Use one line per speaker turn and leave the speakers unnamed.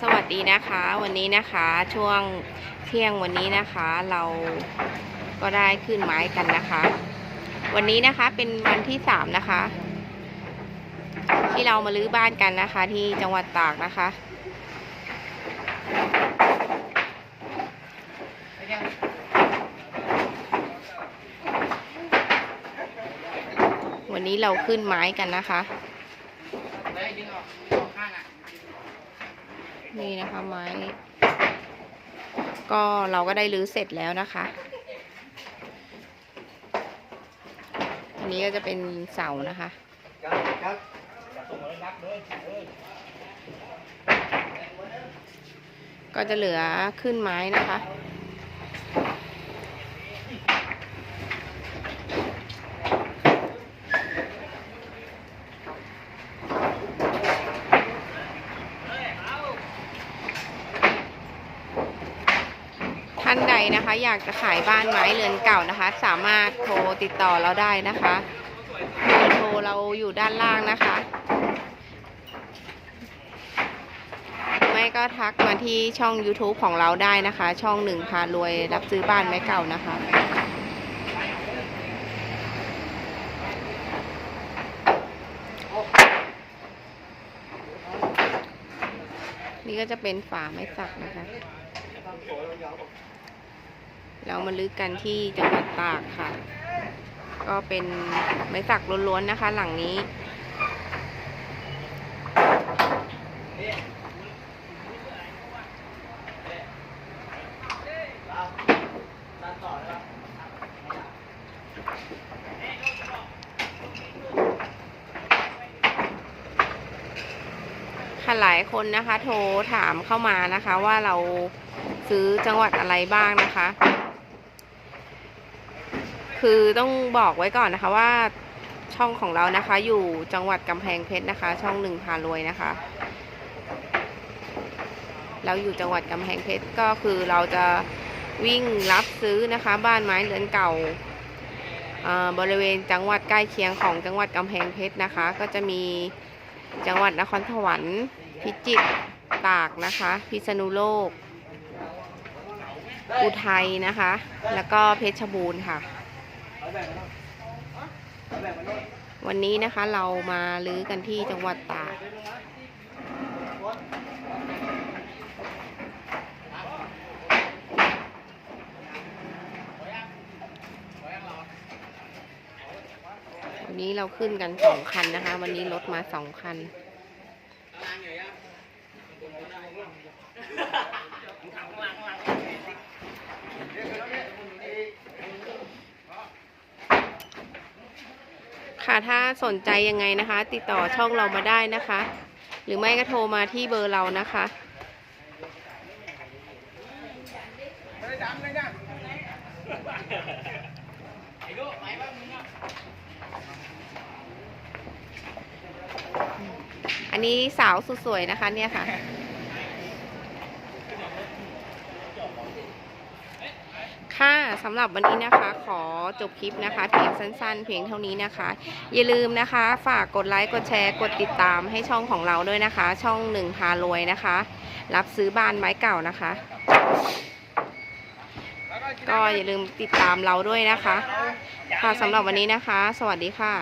สวัสดีนะคะ วันนี้นะคะช่วงเที่ยงวันนี้นะคะ เราก็ได้ขึ้นไม้กันนะคะ วันนี้นะคะเป็นวันที่สามนะคะ ที่เรามาลื้อบ้านกันนะคะ ที่จังหวัดตากนะคะวันนี้เราขึ้นไม้กันนะคะ นี่นะคะไม้ ก็เราก็ได้รื้อเสร็จแล้วนะคะ อันนี้ก็จะเป็นเสานะคะก็จะเหลือขึ้นไม้นะคะ ท่า นะคะ อยากจะขายบ้านไม้เรือนเก่านะคะ สามารถโทรติดต่อเราได้นะคะเบอร์โทรเราอยู่ด้านล่างนะคะ ไม่ก็ทักมาที่ช่อง YouTube ของเราได้นะคะ ช่องหนึ่งพารวยรับซื้อบ้านไม้เก่านะคะนี่ก็จะเป็นฝาไม้สักนะคะ เรามาลึกกันที่จังหวัดตากค่ะ ก็เป็นไม้สักล้วนๆนะคะ หลังนี้ ค่ะหลายคนนะคะ โทรถามเข้ามานะคะว่าเราซื้อจังหวัดอะไรบ้างนะคะ คือต้องบอกไว้ก่อนนะคะว่าช่องของเรานะคะ อยู่จังหวัดกำแพงเพชรนะคะ ช่องหนึ่งพารวยนะคะ เราอยู่จังหวัดกำแพงเพชรก็คือเราจะวิ่งรับซื้อนะคะ บ้านไม้เรือนเก่าอ่าบริเวณจังหวัดใกล้เคียงของจังหวัดกำแพงเพชรนะคะ ก็จะมีจังหวัดนครสวรรค์พิจิตรตากนะคะ พิษณุโลก อุทัยนะคะ แล้วก็เพชรบูรณ์ค่ะ วันนี้นะคะเรามาลื้อกันที่จังหวัดตากวันนี้เราขึ้นกันสองคันนะคะ วันนี้รถมาสองคัน ค่ะ ถ้าสนใจยังไงนะคะ ติดต่อช่องเรามาได้นะคะ หรือไม่ก็โทรมาที่เบอร์เรานะคะอันนี้สาวสุดสวยนะคะเนี่ยค่ะค่ะ สำหรับวันนี้นะคะ ขอจบคลิปนะคะเพียงสั้นๆ เพียงเท่านี้นะคะ อย่าลืมนะคะ ฝากกดไลค์ กดแชร์ กดติดตามให้ช่องของเราด้วยนะคะ ช่องหนึ่งพารวยนะคะ รับซื้อบ้านไม้เก่านะคะ ก็อย่าลืมติดตามเราด้วยนะคะค่ะสำหรับวันนี้นะคะ สวัสดีค่ะ